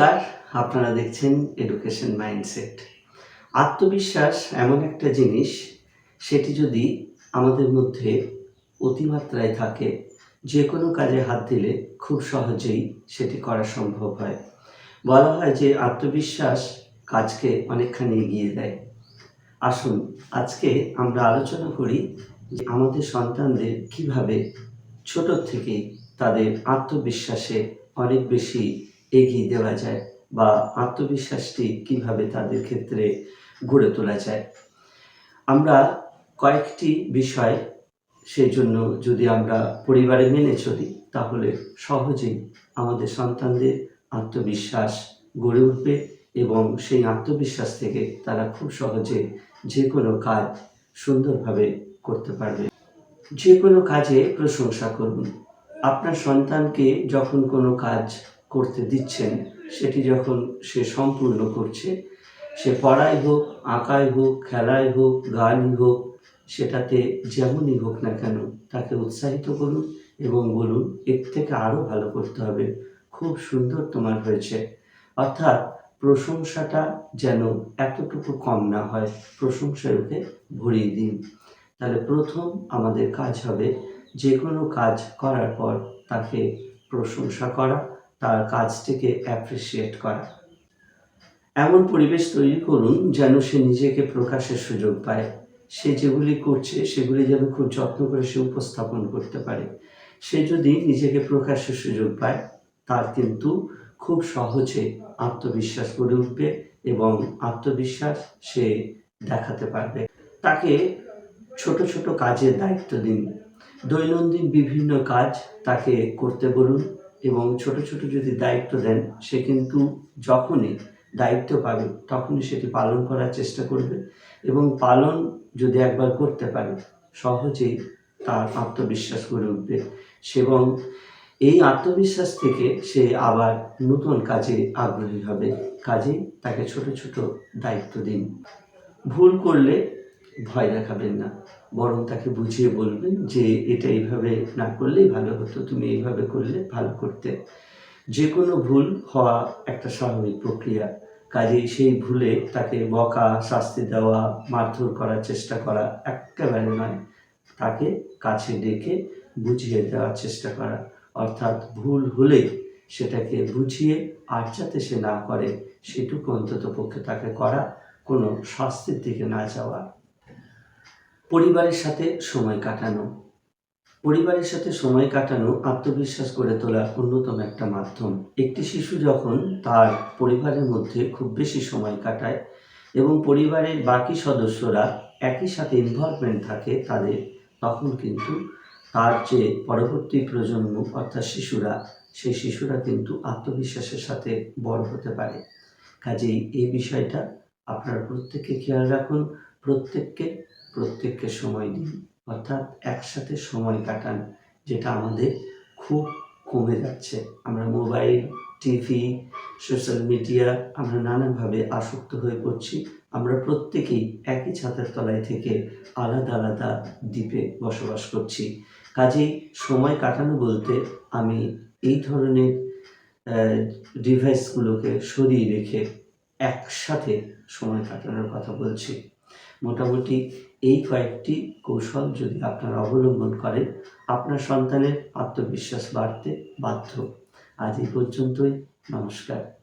নমস্কার, আপনারা দেখছেন এডুকেশন মাইন্ডসেট আত্মবিশ্বাস এমন একটা জিনিস, সেটি যদি আমাদের মধ্যে অতিমাত্রায় থাকে যে কোনো কাজে হাত দিলে খুব সহজেই সেটি করা সম্ভব হয়। বলা হয় যে আত্মবিশ্বাস কাজকে অনেকখানি এগিয়ে দেয়। আসুন, আজকে আমরা আলোচনা করি যে আমাদের সন্তানদের কীভাবে ছোট থেকে তাদের আত্মবিশ্বাসে অনেক বেশি এগিয়ে দেওয়া যায় বা আত্মবিশ্বাসটি কীভাবে তাদের ক্ষেত্রে গড়ে তোলা যায়। আমরা কয়েকটি বিষয় সেই জন্য যদি আমরা পরিবারে মেনে চলি, তাহলে সহজেই আমাদের সন্তানদের আত্মবিশ্বাস গড়ে উঠবে এবং সেই আত্মবিশ্বাস থেকে তারা খুব সহজে যে কোনো কাজ সুন্দরভাবে করতে পারবে। যে কোনো কাজে প্রশংসা করুন। আপনার সন্তানকে যখন কোনো কাজ করতে দিচ্ছেন, সেটি যখন সে সম্পূর্ণ করছে, সে পড়াই হোক, আঁকাই হোক, খেলাই হোক, গানই হোক, সেটাতে যেমনই হোক না কেন তাকে উৎসাহিত করুন এবং বলুন, এর থেকে আরও ভালো করতে হবে। খুব সুন্দর তোমার হয়েছে। অর্থাৎ প্রশংসাটা যেন এতটুকু কম না হয় প্রশংসায় ওকে ভরিয়ে দিন। তাহলে প্রথম আমাদের কাজ হবে যে কোনো কাজ করার পর তাকে প্রশংসা করা তার কাজটিকে অ্যাপ্রিসিয়েট করা। এমন পরিবেশ তৈরি করুন যেন সে নিজেকে প্রকাশের সুযোগ পায়। সে যেগুলি করছে, সেগুলি যেন খুব যত্ন করে সে উপস্থাপন করতে পারে। সে যদি নিজেকে প্রকাশের সুযোগ পায়, তার কিন্তু খুব সহজে আত্মবিশ্বাস গড়ে উঠবে এবং আত্মবিশ্বাস সে দেখাতে পারবে। তাকে ছোট ছোট কাজের দায়িত্ব দিন। দৈনন্দিন বিভিন্ন কাজ তাকে করতে বলুন। এবং ছোট ছোট যদি দায়িত্ব দেন, সে কিন্তু যখনই দায়িত্ব পাবে, তখনই সেটি পালন করার চেষ্টা করবে এবং পালন যদি একবার করতে পারে, সহজেই তার আত্মবিশ্বাস গড়ে উঠবে এবং এই আত্মবিশ্বাস থেকে সে আবার নতুন কাজে আগ্রহী হবে। কাজে তাকে ছোট ছোট দায়িত্ব দিন। ভুল করলে ভয় দেখাবেন না। বরং তাকে বুঝিয়ে বলবেন যে এটা এইভাবে না করলেই ভালো হতো, তুমি এইভাবে করলে ভালো করতে। যে কোনো ভুল হওয়া একটা স্বাভাবিক প্রক্রিয়া। কাজেই সেই ভুলে তাকে বকা, শাস্তি দেওয়া, মারধর করার চেষ্টা করা একেবারে নয়। তাকে কাছে ডেকে বুঝিয়ে দেওয়ার চেষ্টা করা। অর্থাৎ ভুল হলে সেটাকে বুঝিয়ে আর যাতে সে না করে, সেটুকু অন্তত পক্ষে তাকে করা, কোনো শাস্তির দিকে না যাওয়া। পরিবারের সাথে সময় কাটানো। পরিবারের সাথে সময় কাটানো আত্মবিশ্বাস গড়ে তোলার অন্যতম একটা মাধ্যম। একটি শিশু যখন তার পরিবারের মধ্যে খুব বেশি সময় কাটায় এবং পরিবারের বাকি সদস্যরা একই সাথে ইনভলভমেন্ট থাকে তাদের, তখন কিন্তু তার যে পরবর্তী প্রজন্ম, অর্থাৎ শিশুরা, সেই শিশুরা কিন্তু আত্মবিশ্বাসের সাথে বড় হতে পারে। কাজেই এই বিষয়টা আপনার প্রত্যেককে খেয়াল রাখুন। প্রত্যেককে প্রত্যেককে সময় দিন। অর্থাৎ একসাথে সময় কাটান, যেটা আমাদের খুব কমে যাচ্ছে। আমরা মোবাইল, টিভি, সোশ্যাল মিডিয়া, আমরা নানানভাবে আসক্ত হয়ে পড়ছি। আমরা প্রত্যেকেই একই ছাতের তলায় থেকে আলাদা আলাদা দ্বীপে বসবাস করছি। কাজেই সময় কাটানো বলতে আমি এই ধরনের ডিভাইসগুলোকে সরিয়ে রেখে একসাথে সময় কাটানোর কথা বলছি। মোটামুটি এই কয়েকটি কৌশল যদি আপনারা অবলম্বন করেন, আপনার সন্তানের আত্মবিশ্বাস বাড়তে বাধ্য। আজ এই পর্যন্তই, নমস্কার।